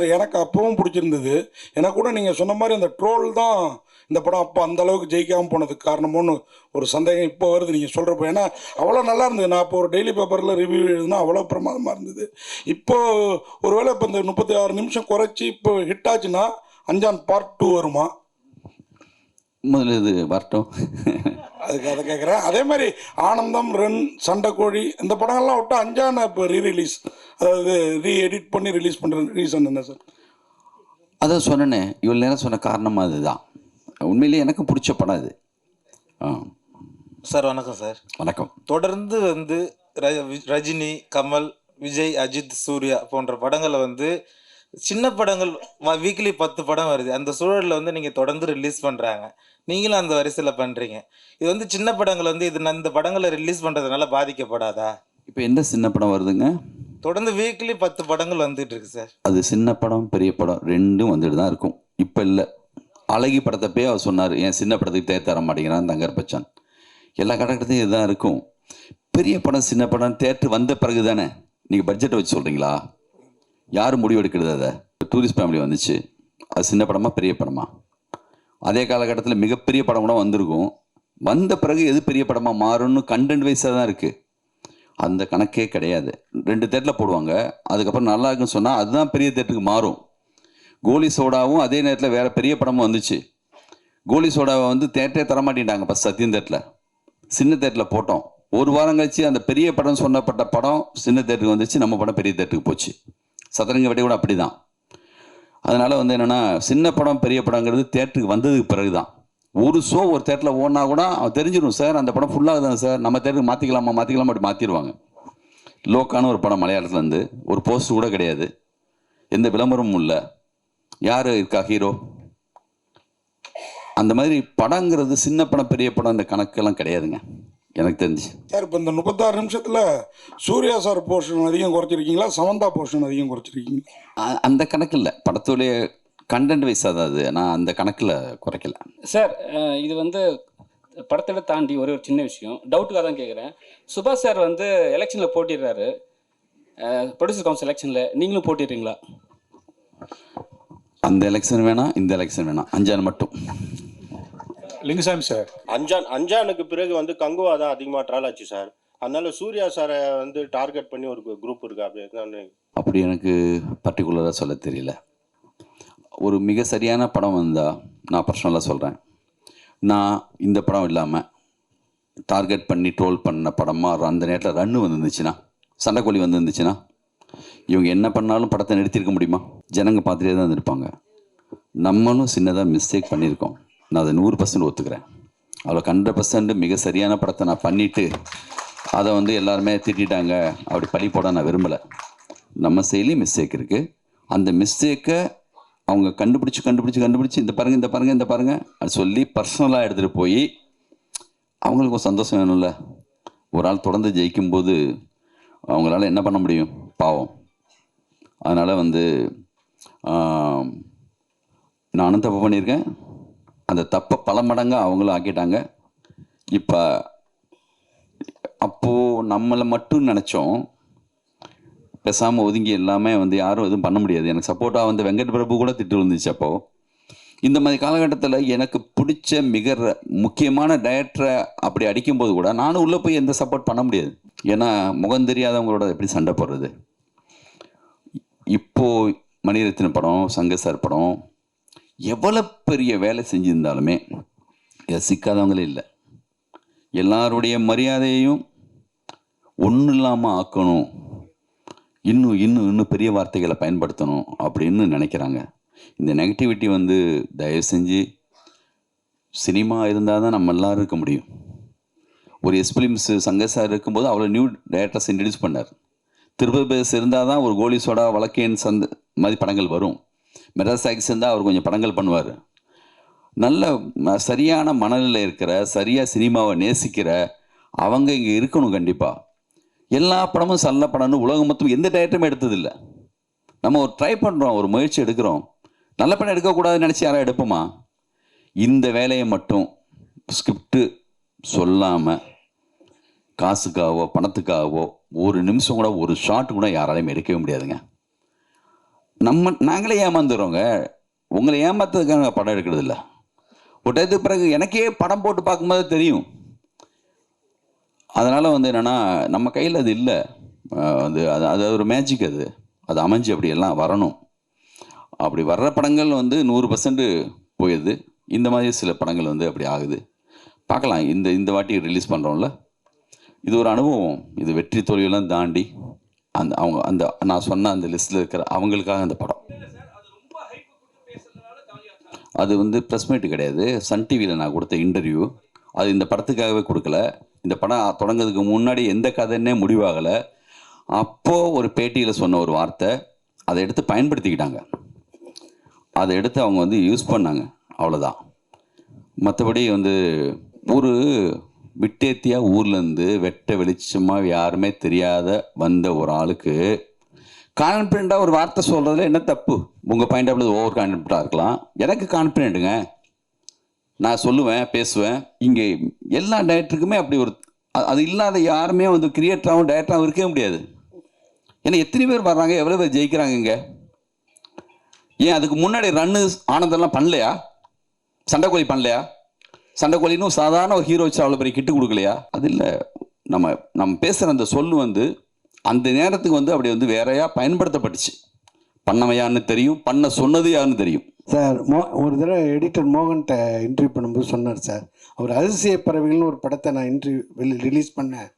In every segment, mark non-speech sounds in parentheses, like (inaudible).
Sir எனக்கு அப்பவும் பிடிச்சிருந்தது. எனக்கு கூட நீங்கள் சொன்ன மாதிரி அந்த ட்ரோல் தான் இந்த படம் அப்போ அந்த அளவுக்கு ஜெயிக்காமல் போனதுக்கு காரணமோன்னு ஒரு சந்தேகம் இப்போ வருது நீங்கள் சொல்கிறப்போ ஏன்னா அவ்வளோ நல்லா இருந்தது. நான் இப்போ ஒரு டெய்லி பேப்பரில் ரிவ்யூ எழுதுனா அவ்வளோ பிரமாதமாக இருந்தது. இப்போது ஒருவேளை இப்போ இந்த முப்பத்தி ஆறு நிமிஷம் குறைச்சி இப்போ ஹிட் ஆச்சுன்னா அஞ்சான் பார்ட் டூ வருமா? முதல்ல இது வரட்டும். அதுக்கு அதை கேட்குறேன் அதே மாதிரி ஆனந்தம் ரன் சண்டைக்கோழி இந்த படங்கள்லாம் விட்டு அஞ்சான இப்போ ரீ ரிலீஸ் அதாவது ரீ எடிட் பண்ணி ரிலீஸ் பண்ணுற ரீசன் என்ன சார்? அதான் சொன்னேனே இவ்வளோ நேரம் சொன்ன காரணம் அதுதான். உண்மையிலேயே எனக்கும் பிடிச்ச படம் இது ஆ. சார் வணக்கம் சார். வணக்கம். தொடர்ந்து வந்து ரஜினி கமல் விஜய் அஜித் சூர்யா போன்ற படங்களை வந்து சின்ன படங்கள் வீக்லி பத்து படம் வருது. அந்த சூழலில் வந்து நீங்கள் தொடர்ந்து ரிலீஸ் பண்ணுறாங்க நீங்களும் அந்த வரிசையில் பண்ணுறீங்க இது வந்து சின்ன படங்கள் வந்து இது இந்த படங்களை ரிலீஸ் பண்ணுறதுனால பாதிக்கப்படாதா? இப்போ என்ன சின்ன படம் வருதுங்க? தொடர்ந்து வீக்லி பத்து படங்கள் வந்துட்டு இருக்கு சார் அது சின்ன படம் பெரிய படம் ரெண்டும் வந்துட்டு தான் இருக்கும். இப்போ இல்லை. அழகி படத்தப்பே அவர் சொன்னார் என் சின்ன படத்துக்கு தேர் தர மாட்டேங்கிறான் தங்கர் பச்சான். எல்லா காலகட்டத்தையும் இதுதான் இருக்கும். பெரிய படம் சின்ன படம் தேட்டர் வந்த பிறகு தானே நீங்கள் பட்ஜெட்டை வச்சு சொல்கிறீங்களா யார் முடிவெடுக்கிறது அதை? டூரிஸ்ட் ஃபேமிலி வந்துச்சு. அது சின்ன படமா பெரிய படமா? அதே காலகட்டத்தில் மிகப்பெரிய படம் கூட வந்திருக்கும். வந்த பிறகு எது பெரிய படமாக மாறும்னு கண்டென்ட் வைஸாக தான் இருக்குது அந்த கணக்கே கிடையாது. ரெண்டு தேட்டரில் போடுவாங்க. அதுக்கப்புறம் நல்லா இருக்குன்னு சொன்னால் அதுதான் பெரிய தேட்டருக்கு மாறும். கோலி சோடாவும் அதே நேரத்தில் வேறு பெரிய படமும் வந்துச்சு. கோலி சோடாவை வந்து தேட்டரே தரமாட்டேன்ட்டாங்க ஃபஸ்ட் சத்தியம் தேட்டரில். சின்ன தேட்டரில் போட்டோம். ஒரு வாரம் கழிச்சு அந்த பெரிய படம் சொன்னப்பட்ட படம் சின்ன தேட்டருக்கு வந்துச்சு. நம்ம படம் பெரிய தேட்டருக்கு போச்சு. சதுரங்க வேட்டை கூட அப்படி தான் அதனால் வந்து என்னென்னா சின்ன படம் பெரிய படங்கிறது தேட்டருக்கு வந்ததுக்கு பிறகு தான் ஒரு ஷோ ஒரு தேட்டரில் ஓடினா கூட அவன் தெரிஞ்சிடும் சார் அந்த படம் ஃபுல்லாக தான் சார்? நம்ம தேட்டருக்கு மாற்றிக்கலாமா மாற்றிக்கலாமா அப்படி மாற்றிடுவாங்க லோக்கான ஒரு படம் மலையாளத்துலேருந்து ஒரு போஸ்ட் கூட கிடையாது. எந்த விளம்பரமும் இல்லை. யார் இருக்கா ஹீரோ அந்த மாதிரி படங்கிறது சின்ன படம் பெரிய படம் அந்த கணக்கெல்லாம் கிடையாதுங்க. எனக்கு தெரிஞ்சு. சார் இப்போ இந்த முப்பத்தாறு நிமிஷத்தில் சூர்யா சார் போர்ஷன் அதிகம் குறைச்சிருக்கீங்களா? சமந்தா போர்ஷன் அதிகம் குறைச்சிருக்கீங்களா? அந்த கணக்கு இல்லை படத்துடைய கண்டென்ட் வைஸாக தான் அது நான் அந்த கணக்கில் குறைக்கல. சார் இது வந்து படத்தை தாண்டி ஒரே ஒரு சின்ன விஷயம். டவுட்டுக்காக தான் கேட்குறேன் சுபாஷ் சார் வந்து எலெக்ஷனில் போட்டிடுறாரு. ப்ரொடியூசர் கவுன்சில் எலெக்ஷனில். நீங்களும் போட்டிடுறீங்களா? அந்த எலெக்ஷன் வேணாம் இந்த எலெக்ஷன் வேணாம். அஞ்சான் மட்டும். லிங்குசாமி சார். அஞ்சான் அஞ்சானுக்கு பிறகு வந்து கங்குவா தான் அதிகமாக ட்ரால் ஆச்சு சார். அதனால சூர்யா சாரை வந்து டார்கெட் பண்ணி ஒரு குரூப் இருக்கு. அப்படி நான் அப்படி எனக்கு பர்டிகுலராக சொல்ல தெரியல. ஒரு மிக சரியான படம் வந்தால் நான் பர்சனலாக சொல்கிறேன் நான் இந்த படம் இல்லாமல் டார்கெட் பண்ணி ட்ரோல் பண்ண படமாக அந்த நேரத்தில் ரன்னு வந்துருந்துச்சுன்னா சண்டைக்கோழி வந்துருந்துச்சுன்னா இவங்க என்ன பண்ணாலும் படத்தை நிறுத்தியிருக்க முடியுமா? ஜனங்க பார்த்துட்டே தான் இருப்பாங்க நம்மளும் சின்னதாக மிஸ்டேக் பண்ணியிருக்கோம். நான் அதை நூறு பர்சன்ட் ஒத்துக்கிறேன். அவ்வளோ ஹண்ட்ரட் பர்சன்ட் மிக சரியான படத்தை நான் பண்ணிவிட்டு அதை வந்து எல்லாருமே திட்டிட்டாங்க. அப்படி பழி போட நான் விரும்பலை. நம்ம செயலி மிஸ்டேக் இருக்குது அந்த மிஸ்டேக்கை அவங்க கண்டுபிடிச்சி கண்டுபிடிச்சி கண்டுபிடிச்சி இந்த பாருங்க இந்த பாருங்க இந்த பாருங்கள் அது சொல்லி பர்சனலாக எடுத்துகிட்டு போய் அவங்களுக்கு ஒரு சந்தோஷம் வேணும்ல. ஒரு ஆள் தொடர்ந்து ஜெயிக்கும்போது அவங்களால என்ன பண்ண முடியும்? பாவம். அதனால் வந்து நானும் தப்பு பண்ணியிருக்கேன். அந்த தப்பை பல மடங்காக அவங்களும் ஆக்கிட்டாங்க. இப்போ அப்போது நம்மளை மட்டும் நினச்சோம். பேசாமல் ஒதுங்கி எல்லாமே வந்து யாரும் எதுவும் பண்ண முடியாது. எனக்கு சப்போர்ட்டாக வந்து வெங்கட் பிரபு கூட திட்டு இருந்துச்சு அப்போது இந்த மாதிரி காலகட்டத்தில் எனக்கு பிடிச்ச மிக ர- முக்கியமான டைரக்டரை அப்படி அடிக்கும்போது கூட நானும் உள்ளே போய் எந்த சப்போர்ட் பண்ண முடியாது. ஏன்னா முகம் தெரியாதவங்களோட எப்படி சண்டை போடுறது? இப்போ மணிரத்ன படம் சங்க சார் படம் எவ்வளோ பெரிய வேலை செஞ்சுருந்தாலுமே ரசிக்காதவங்களே சிக்காதவங்களே இல்லை. எல்லாருடைய மரியாதையையும் ஒன்றும் இல்லாமல் ஆக்கணும். இன்னும் இன்னும் இன்னும் பெரிய வார்த்தைகளை பயன்படுத்தணும் அப்படின்னு நினைக்கிறாங்க. இந்த நெகட்டிவிட்டி வந்து தயவு செஞ்சு சினிமா இருந்தால் தான் நம்ம எல்லாரும் இருக்க முடியும். ஒரு எஸ் ஃபிலிம்ஸ் சங்க சார் இருக்கும்போது அவ்வளோ நியூ டேரக்டர்ஸ் இன்ட்ரடியூஸ் பண்ணார். திருப்பதி பேஸ் இருந்தால் தான் ஒரு கோலி சோடா வழக்கேன் சந்த மாதிரி படங்கள் வரும். மெட்ராஸ் ஆக்ஸ் இருந்தால் அவர் கொஞ்சம் படங்கள் பண்ணுவார். நல்ல ம- சரியான மனநிலையில் இருக்கிற சரியாக சினிமாவை நேசிக்கிற அவங்க இங்கே இருக்கணும் கண்டிப்பாக எல்லா படமும் சல்ல படம்னு உலகம் மொத்தம் எந்த டேரக்டருமே எடுத்ததில்லை. நம்ம ஒரு ட்ரை பண்ணுறோம் ஒரு முயற்சி எடுக்கிறோம். நல்ல படம் எடுக்கக்கூடாதுன்னு நினச்சி யாரும் எடுப்போமா? இந்த வேலையை மட்டும் ஸ்கிரிப்டு சொல்லாமல் காசுக்காகவோ பணத்துக்காகவோ ஒரு நிமிஷம் கூட ஒரு ஷாட் கூட யாராலையும் எடுக்கவே முடியாதுங்க. நம்ம நாங்களே ஏமாந்துடுறோங்க உங்களை ஏமாத்துறதுக்காக படம் எடுக்கிறது இல்லை ஒரு டயத்துக்கு பிறகு எனக்கே படம் போட்டு பார்க்கும்போது தெரியும். அதனால் வந்து என்னென்னா நம்ம கையில் அது இல்லை. வந்து அது அது ஒரு மேஜிக் அது. அது அமைஞ்சு அப்படியெல்லாம் வரணும். அப்படி வர்ற படங்கள் வந்து நூறு பர்சன்ட் போயிடுது இந்த மாதிரி சில படங்கள் வந்து அப்படி ஆகுது. பார்க்கலாம். இந்த இந்த வாட்டி ரிலீஸ் பண்ணுறோம்ல இது ஒரு அனுபவம். இது வெற்றி தோல்வியெல்லாம் தாண்டி அந்த அவங்க அந்த நான் சொன்ன அந்த லிஸ்ட்டில் இருக்கிற அவங்களுக்காக அந்த படம். அது வந்து ப்ரெஸ் மீட் கிடையாது. சன் டிவியில் நான் கொடுத்த இன்டர்வியூ அது இந்த படத்துக்காகவே கொடுக்கல. இந்த படம் தொடங்கிறதுக்கு முன்னாடி எந்த கதைன்னே முடிவாகலை. அப்போது ஒரு பேட்டியில் சொன்ன ஒரு வார்த்தை அதை எடுத்து பயன்படுத்திக்கிட்டாங்க. அதை எடுத்து அவங்க வந்து யூஸ் பண்ணாங்க. அவ்வளோதான் மற்றபடி வந்து ஒரு விட்டேத்தியா ஊர்லேருந்து வெட்ட வெளிச்சமாக யாருமே தெரியாத வந்த ஒரு ஆளுக்கு கான்ஃபிடெண்ட்டாக ஒரு வார்த்தை சொல்கிறதுல என்ன தப்பு? உங்கள் பாயிண்ட் ஆஃப் ஓவர் கான்ஃபிடென்ட்டாக இருக்கலாம். எனக்கு கான்ஃபிடென்ட்டுங்க நான் சொல்லுவேன் பேசுவேன். இங்கே எல்லா டேரக்டருக்குமே அப்படி ஒரு அது இல்லாத யாருமே வந்து கிரியேட்டராகவும் டேரக்டராகவும் இருக்கவே முடியாது. ஏன்னா எத்தனை பேர் வர்றாங்க? எவ்வளோ பேர் ஜெயிக்கிறாங்க இங்கே? ஏன் அதுக்கு முன்னாடி ரன்னு ஆனந்தெல்லாம் பண்ணலையா? சண்டைக்கோழி பண்ணலையா? சண்டைக்கோழின்னு சாதாரண ஒரு ஹீரோ வச்சு அவ்வளோ பெரிய கிட்டு கொடுக்கலையா? அது இல்லை. நம்ம நம்ம பேசுகிற அந்த சொல் வந்து அந்த நேரத்துக்கு வந்து அப்படி வந்து வேறையா பயன்படுத்தப்பட்டுச்சு. பண்ணவன் யாருன்னு தெரியும் பண்ண சொன்னது யாருன்னு தெரியும். சார் மோ ஒரு தடவை எடிட்டர் மோகன்கிட்ட இன்டர்வியூ பண்ணும்போது சொன்னார் சார். அவர் அதிசய பறவைகள்னு ஒரு படத்தை நான் இன்டர்வியூ ரிலீஸ் பண்ணேன்.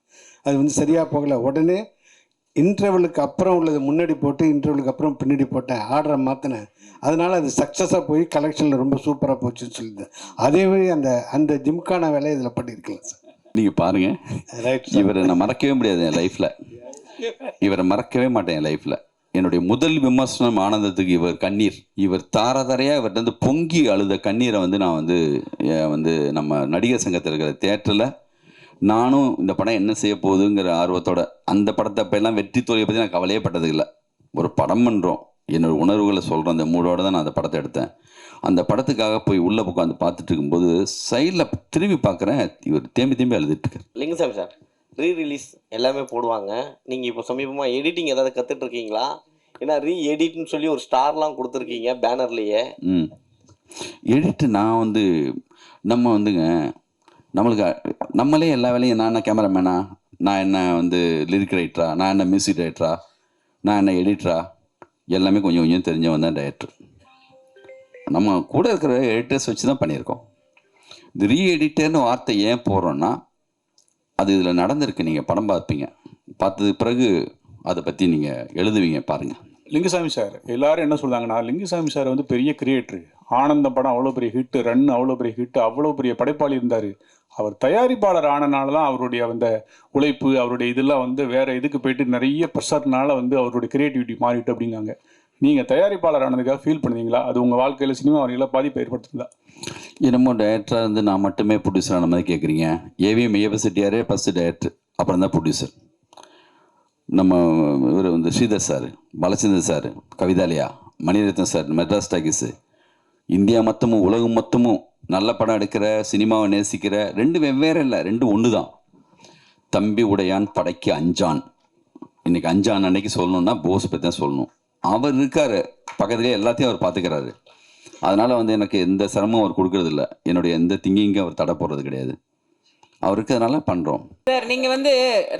அது வந்து சரியாக போகலை. உடனே இன்டர்வலுக்கு அப்புறம் உள்ளது முன்னாடி போட்டு இன்டர்வலுக்கு அப்புறம் பின்னாடி போட்டேன் ஆர்டரை மாற்றினேன் அதனால் அது சக்ஸஸாக போய் கலெக்ஷனில் ரொம்ப சூப்பராக போச்சுன்னு சொல்லியிருந்தேன் அதே மாதிரி அந்த அந்த ஜிம்கான வேலையை இதில் பண்ணியிருக்கலாம் சார். நீங்கள் பாருங்கள் ரைட் இவரை நான் மறக்கவே முடியாது என் லைஃப்பில் இவரை மறக்கவே மாட்டேன் என் லைஃப்பில் என்னுடைய முதல் விமர்சனம் ஆனந்தத்துக்கு இவர் கண்ணீர். இவர் தாரதாரையாக இவர்கிட்ட வந்து பொங்கி அழுத கண்ணீரை வந்து நான் வந்து வந்து நம்ம நடிகர் சங்கத்தில் இருக்கிற தேட்டரில் நானும் இந்த படம் என்ன செய்ய போகுதுங்கிற ஆர்வத்தோட அந்த படத்தை அப்பெல்லாம் வெற்றி தோல்வியை பற்றி நான் கவலையே பட்டது இல்லை ஒரு படம் பண்ணுறோம் என்னோட உணர்வுகளை சொல்கிற அந்த மூடோட தான் நான் அந்த படத்தை எடுத்தேன். அந்த படத்துக்காக போய் உள்ளே உட்காந்து பார்த்துட்டு இருக்கும்போது சைடில் திரும்பி பார்க்குறேன் இவர் தேம்பி தேம்பி அழுதுட்டு இருக்காரு. லிங்குசாமி சார் ரீ ரிலீஸ் எல்லாமே போடுவாங்க. நீங்கள் இப்போ சமீபமாக எடிட்டிங் ஏதாவது கற்றுட்டு இருக்கீங்களா? ஏன்னா ரீ எடிட்னு சொல்லி ஒரு ஸ்டார்லாம் கொடுத்துருக்கீங்க பேனர்லேயே ம். எடிட்டு நான் வந்து நம்ம வந்துங்க நம்மளுக்கு நம்மளே எல்லா வேலையும் நான் என்ன கேமராமேனா நான் என்ன வந்து லிரிக் ரைட்டரா நான் என்ன மியூசிக் ரைட்டரா நான் என்ன எடிட்டரா எல்லாமே கொஞ்சம் கொஞ்சம் தெரிஞ்சவன் தான் டைரக்டர் நம்ம கூட இருக்கிற எடிட்டர்ஸ் வச்சு தான் பண்ணியிருக்கோம். இந்த ரீ எடிட்டர்னு வார்த்தை ஏன் போடுறோன்னா அது இதில் நடந்திருக்கு. நீங்கள் படம் பார்ப்பீங்க. பார்த்தது பிறகு அதை பற்றி நீங்கள் எழுதுவீங்க பாருங்கள் லிங்குசாமி சார் எல்லாரும் என்ன சொல்றாங்கன்னா லிங்குசாமி சார் வந்து பெரிய கிரியேட்டர் ஆனந்த படம் அவ்வளோ பெரிய ஹிட் ரன் அவ்வளோ பெரிய ஹிட் அவ்வளோ பெரிய படைப்பாளி இருந்தார். அவர் தயாரிப்பாளர் ஆனனால தான் அவருடைய அந்த உழைப்பு அவருடைய இதெல்லாம் வந்து வேற இதுக்கு போயிட்டு நிறைய ப்ரெஷர்னால வந்து அவருடைய கிரியேட்டிவிட்டி மாறிட்டு அப்படிங்காங்க நீங்கள் தயாரிப்பாளர் ஆனதுக்காக ஃபீல் பண்ணுவீங்களா அது உங்கள் வாழ்க்கையில் சினிமா வரையில் பாதிப்பு ஏற்படுத்துதா? என்னமோ டைரக்டராக இருந்து நான் மட்டுமே ப்ரொடியூசர் ஆன மாதிரி கேட்குறீங்க ஏவிஎம் ஏபசிட்டியாரே ஃபஸ்ட்டு டைரக்டர் அப்புறம் தான் ப்ரொடியூசர் நம்ம இவர் வந்து Sridhar sir Balachander sir Kavithalaya Maniratnam sir Madras talkies India மொத்தமும் உலகம் மொத்தமும் நல்ல படம் எடுக்கிற சினிமாவை நேசிக்கிற ரெண்டு வெவ்வேறு இல்லை ரெண்டு ஒன்று தான் தம்பி உடையான் படைக்கு அஞ்சான். இன்னைக்கு அஞ்சான் அன்னைக்கு சொல்லணும்னா போஸ் பற்றி தான் சொல்லணும். அவர் இருக்கார் பக்கத்துலேயே எல்லாத்தையும் அவர் பார்த்துக்கிறாரு அதனால் வந்து எனக்கு எந்த சிரமம் அவர் கொடுக்கறதில்ல. என்னுடைய எந்த திங்கிங்கும் அவர் தடை போடுறது கிடையாது. அவர் இருக்கிறதுனால பண்ணுறோம் சார் நீங்க வந்து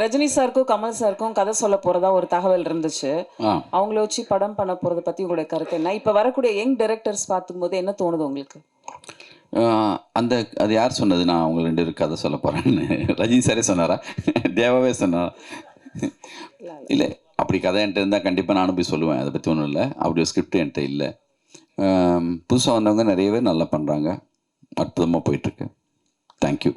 ரஜினி சாருக்கும் கமல் சாருக்கும் கதை சொல்ல போறதா ஒரு தகவல் இருந்துச்சு. அவங்கள வச்சு படம் பண்ண போறத பத்தி உங்களுடைய கருத்து என்ன? இப்ப வரக்கூடிய யங் டைரக்டர்ஸ் பார்க்கும்போது என்ன தோணுது உங்களுக்கு? அந்த அது யார் சொன்னது? நான் அவங்க ரெண்டு பேரும் கதை சொல்ல போகிறேன்னு (laughs) ரஜினி சாரே சொன்னாரா? (laughs) தேவாவே சொன்னாரா? இல்லை அப்படி கதை என்கிட்ட இருந்தால் கண்டிப்பாக நானும் போய் சொல்லுவேன். அதை பற்றி ஒன்றும் இல்லை. அப்படி ஒரு ஸ்கிரிப்ட் என்கிட்ட இல்லை. புதுசாக வந்தவங்க நிறைய பேர் நல்லா பண்ணுறாங்க அற்புதமாக போயிட்டுருக்கு தேங்க்யூ